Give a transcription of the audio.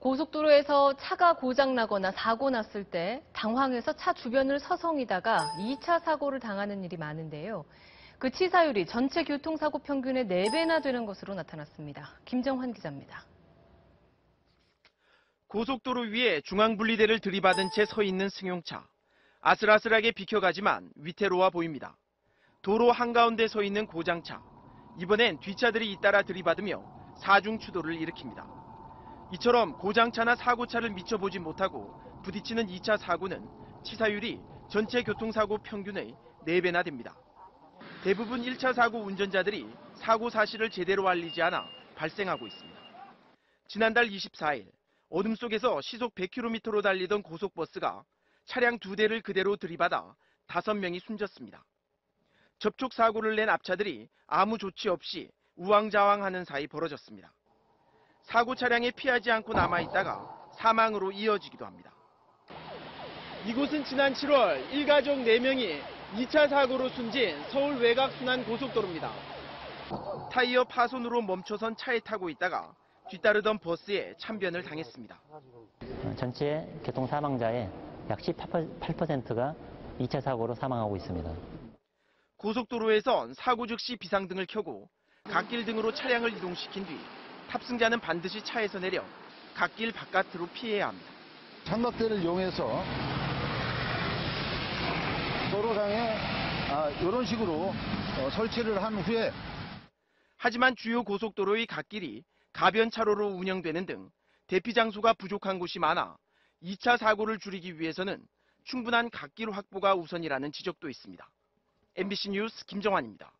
고속도로에서 차가 고장나거나 사고 났을 때 당황해서 차 주변을 서성이다가 2차 사고를 당하는 일이 많은데요. 그 치사율이 전체 교통사고 평균의 4배나 되는 것으로 나타났습니다. 김정환 기자입니다. 고속도로 위에 중앙분리대를 들이받은 채 서 있는 승용차. 아슬아슬하게 비켜가지만 위태로워 보입니다. 도로 한가운데 서 있는 고장차. 이번엔 뒷차들이 잇따라 들이받으며 사중 추돌을 일으킵니다. 이처럼 고장차나 사고차를 미쳐보지 못하고 부딪히는 2차 사고는 치사율이 전체 교통사고 평균의 4배나 됩니다. 대부분 1차 사고 운전자들이 사고 사실을 제대로 알리지 않아 발생하고 있습니다. 지난달 24일 어둠 속에서 시속 100km로 달리던 고속버스가 차량 두 대를 그대로 들이받아 다섯 명이 숨졌습니다. 접촉 사고를 낸 앞차들이 아무 조치 없이 우왕좌왕하는 사이 벌어졌습니다. 사고 차량에 피하지 않고 남아있다가 사망으로 이어지기도 합니다. 이곳은 지난 7월 일가족 4명이 2차 사고로 숨진 서울 외곽 순환 고속도로입니다. 타이어 파손으로 멈춰선 차에 타고 있다가 뒤따르던 버스에 참변을 당했습니다. 전체 교통 사망자의 약 18%가 2차 사고로 사망하고 있습니다. 고속도로에선 사고 즉시 비상등을 켜고 갓길 등으로 차량을 이동시킨 뒤 탑승자는 반드시 차에서 내려 갓길 바깥으로 피해야 합니다. 삼각대를 이용해서 도로상에 아, 이런 식으로 어, 설치를 한 후에 하지만 주요 고속도로의 갓길이 가변 차로로 운영되는 등 대피 장소가 부족한 곳이 많아 2차 사고를 줄이기 위해서는 충분한 갓길 확보가 우선이라는 지적도 있습니다. MBC 뉴스 김정환입니다.